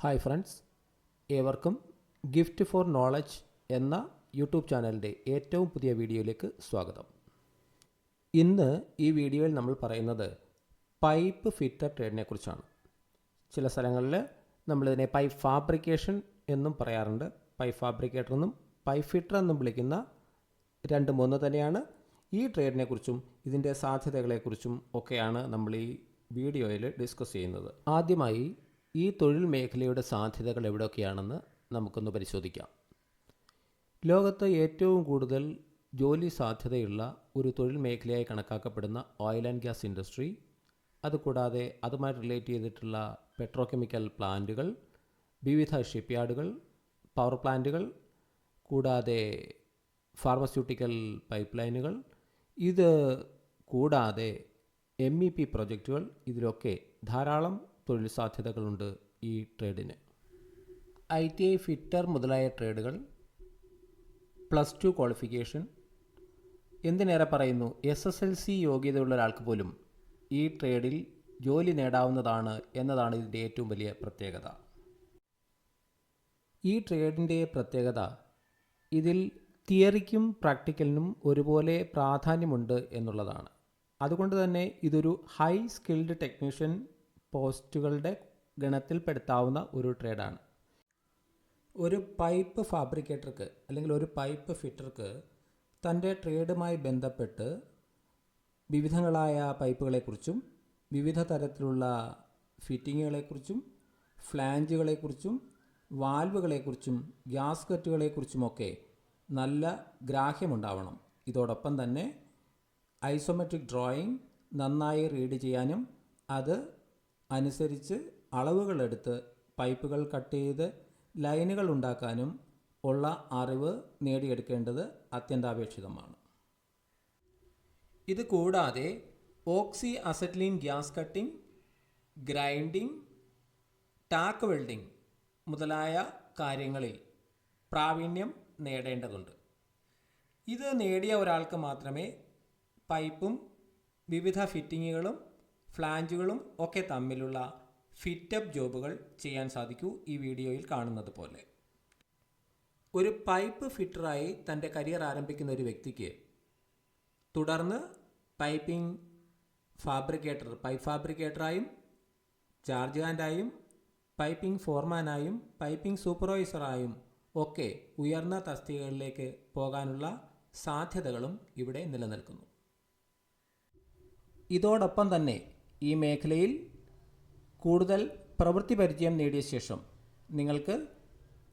Hi friends ഏവർക്കും gift for knowledge എന്ന YouTube ചാനലിന്റെ ഏറ്റവും പുതിയ വീഡിയോയിലേക്ക് സ്വാഗതം. ഇന്ന് ഈ വീഡിയോയിൽ നമ്മൾ പറയുന്നത് പൈപ്പ് ഫിറ്റർ ട്രേഡിനെ കുറിച്ചാണ്. ചില സ്ഥലങ്ങളിൽ നമ്മളിതിനെ പൈപ്പ് ഫാബ്രിക്കേഷൻ എന്നും പറയാറുണ്ട്. പൈപ്പ് ഫാബ്രിക്കേറ്റർ എന്നും പൈപ്പ് ഫിറ്റർ എന്നും വിളിക്കുന്ന രണ്ട് മൂന്ന് തന്നെയാണ് ഈ ട്രേഡിനെ കുറിച്ചും ഇതിന്റെ സാധ്യതകളെക്കുറിച്ചും ഒക്കെയാണ് നമ്മൾ ഈ വീഡിയോയിൽ ഡിസ്കസ് ചെയ്യുന്നത്. ആദ്യമായി ഈ തൊഴിൽ മേഖലയുടെ സാധ്യതകൾ എവിടെയൊക്കെയാണെന്ന് നമുക്കൊന്ന് പരിശോധിക്കാം. ലോകത്ത് ഏറ്റവും കൂടുതൽ ജോലി സാധ്യതയുള്ള ഒരു തൊഴിൽ മേഖലയായി കണക്കാക്കപ്പെടുന്ന ഓയിൽ ആൻഡ് ഗ്യാസ് ഇൻഡസ്ട്രി അതുകൂടാതെ അതുമായി റിലേറ്റ് ചെയ്തിട്ടുള്ള പെട്രോകെമിക്കൽ പ്ലാന്റുകൾ വിവിധ ഷിപ്പ്യാർഡുകൾ പവർ പ്ലാന്റുകൾ കൂടാതെ ഫാർമസ്യൂട്ടിക്കൽ പൈപ്പ് ലൈനുകൾ ഇത് കൂടാതെ എം ഇ പി പ്രൊജക്റ്റുകൾ ഇതിലൊക്കെ ധാരാളം തൊഴിൽ സാധ്യതകളുണ്ട് ഈ ട്രേഡിന്. ഐ ടി ഐ ഫിറ്റർ മുതലായ ട്രേഡുകൾ പ്ലസ് ടു ക്വാളിഫിക്കേഷൻ എന്തിനേറെ പറയുന്നു എസ് എസ് എൽ സി യോഗ്യതയുള്ള ഒരാൾക്ക് പോലും ഈ ട്രേഡിൽ ജോലി നേടാവുന്നതാണ് എന്നതാണ് ഇതിന്റെ ഏറ്റവും വലിയ പ്രത്യേകത. ഈ ട്രേഡിന്റെ പ്രത്യേകത ഇതിൽ തിയറിക്കും പ്രാക്ടിക്കലിനും ഒരുപോലെ പ്രാധാന്യമുണ്ട് എന്നുള്ളതാണ്. അതുകൊണ്ട് തന്നെ ഇതൊരു ഹൈ സ്കിൽഡ് ടെക്നീഷ്യൻ പോസ്റ്റുകളുടെ ഗണത്തിൽപ്പെടുത്താവുന്ന ഒരു ട്രേഡാണ്. ഒരു പൈപ്പ് ഫാബ്രിക്കേറ്റർക്ക് അല്ലെങ്കിൽ ഒരു പൈപ്പ് ഫിറ്റർക്ക് തന്റെ ട്രേഡുമായി ബന്ധപ്പെട്ട് വിവിധങ്ങളായ പൈപ്പുകളെക്കുറിച്ചും വിവിധ തരത്തിലുള്ള ഫിറ്റിങ്ങുകളെക്കുറിച്ചും ഫ്ലാഞ്ചുകളെക്കുറിച്ചും വാൽവുകളെക്കുറിച്ചും ഗ്യാസ്കറ്റുകളെക്കുറിച്ചുമൊക്കെ നല്ല ഗ്രാഹ്യമുണ്ടാവണം. ഇതോടൊപ്പം തന്നെ ഐസോമെട്രിക് ഡ്രോയിങ് നന്നായി റീഡ് ചെയ്യാനും അത് അനുസരിച്ച് അളവുകളെടുത്ത് പൈപ്പുകൾ കട്ട് ചെയ്ത് ലൈനുകൾ ഉണ്ടാക്കാനും ഉള്ള അറിവ് നേടിയെടുക്കേണ്ടത് അത്യന്താപേക്ഷിതമാണ്. ഇത് കൂടാതെ oxy acetylene gas cutting grinding tack welding മുതലായ കാര്യങ്ങളിൽ പ്രാവീണ്യം നേടേണ്ടതുണ്ട്. ഇത് നേടിയ ഒരാൾക്ക് മാത്രമേ പൈപ്പും വിവിധ ഫിറ്റിങ്ങുകളും ഫ്ലാഞ്ചുകളും ഒക്കെ തമ്മിലുള്ള ഫിറ്റപ്പ് ജോബുകൾ ചെയ്യാൻ സാധിക്കൂ ഈ വീഡിയോയിൽ കാണുന്നത് പോലെ. ഒരു പൈപ്പ് ഫിറ്ററായി തന്റെ കരിയർ ആരംഭിക്കുന്ന ഒരു വ്യക്തിക്ക് തുടർന്ന് പൈപ്പിംഗ് ഫാബ്രിക്കേറ്റർ പൈപ്പ് ഫാബ്രിക്കേറ്ററായും ചാർജ് ഹാൻഡായും പൈപ്പിംഗ് ഫോർമാനായും പൈപ്പിംഗ് സൂപ്പർവൈസറായും ഒക്കെ ഉയർന്ന തസ്തികകളിലേക്ക് പോകാനുള്ള സാധ്യതകളും ഇവിടെ നിലനിൽക്കുന്നു. ഇതോടൊപ്പം തന്നെ ഈ മേഖലയിൽ കൂടുതൽ പ്രവൃത്തി പരിചയം നേടിയ ശേഷം നിങ്ങൾക്ക്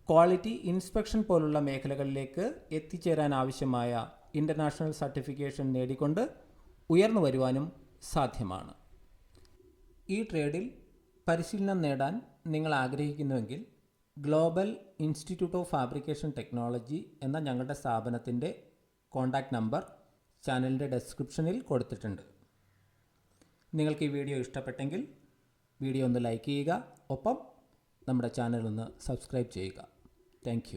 ക്വാളിറ്റി ഇൻസ്പെക്ഷൻ പോലുള്ള മേഖലകളിലേക്ക് എത്തിച്ചേരാൻ ആവശ്യമായ ഇന്റർനാഷണൽ സർട്ടിഫിക്കേഷൻ നേടിക്കൊണ്ട് ഉയർന്നു വരുവാനും സാധ്യമാണ്. ഈ ട്രേഡിൽ പരിശീലനം നേടാൻ നിങ്ങൾ ആഗ്രഹിക്കുന്നുവെങ്കിൽ global institute of fabrication technology എന്ന ഞങ്ങളുടെ സ്ഥാപനത്തിന്റെ കോൺടാക്റ്റ് നമ്പർ ചാനലിന്റെ ഡെസ്ക്രിപ്ഷനിൽ കൊടുത്തിട്ടുണ്ട്. നിങ്ങൾക്ക് ഈ വീഡിയോ ഇഷ്ടപ്പെട്ടെങ്കിൽ വീഡിയോ ഒന്ന് ലൈക്ക് ചെയ്യുക. ഒപ്പം നമ്മുടെ ചാനൽ ഒന്ന് സബ്സ്ക്രൈബ് ചെയ്യുക. താങ്ക്